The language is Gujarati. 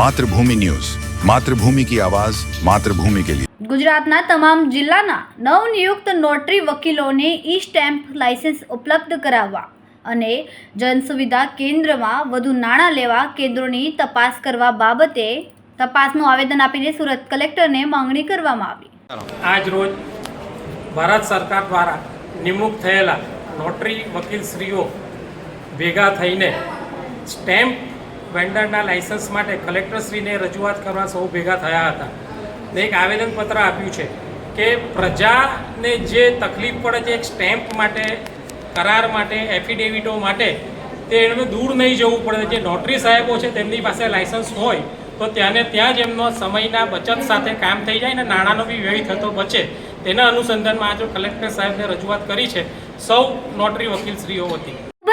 માતૃભૂમિ ન્યૂઝ. માતૃભૂમિ કી આવાજ માતૃભૂમિ કે લીએ ગુજરાતના તમામ જિલ્લાના નવનિયુક્ત નોટરી વકીલોને ઈ સ્ટેમ્પ લાયસન્સ ઉપલબ્ધ કરાવવા અને જનસુવિધા કેન્દ્રમાં વધુ નાણાં લેવા કેન્દ્રોની તપાસ કરવા બાબતે તપાસનું આવેદન આપીને સુરત કલેક્ટરને માંગણી કરવામાં આવી. આજ રોજ ભારત સરકાર દ્વારા નિમણૂક થયેલા નોટરી વકીલશ્રીઓ ભેગા થઈને સ્ટેમ્પ વેન્ડરના લાયસન્સ માટે કલેક્ટરશ્રીને રજૂઆત કરવા સૌ ભેગા થયા હતા. ને એક આવેદનપત્ર આપ્યું છે કે પ્રજાને જે તકલીફ પડે છે એક સ્ટેમ્પ માટે, કરાર માટે એફિડેવિટો માટે, તે એમને દૂર નહીં જવું પડે. જે નોટરી સાહેબો છે તેમની પાસે લાયસન્સ હોય, તો ત્યાંને ત્યાં જ એમનો સમયના બચત સાથે કામ થઈ જાય ને નાણાંનો બી વ્યય થતો બચે. તેના અનુસંધાનમાં આજે કલેક્ટર સાહેબને રજૂઆત કરી છે. સૌ નોટરી વકીલશ્રીઓ વતી.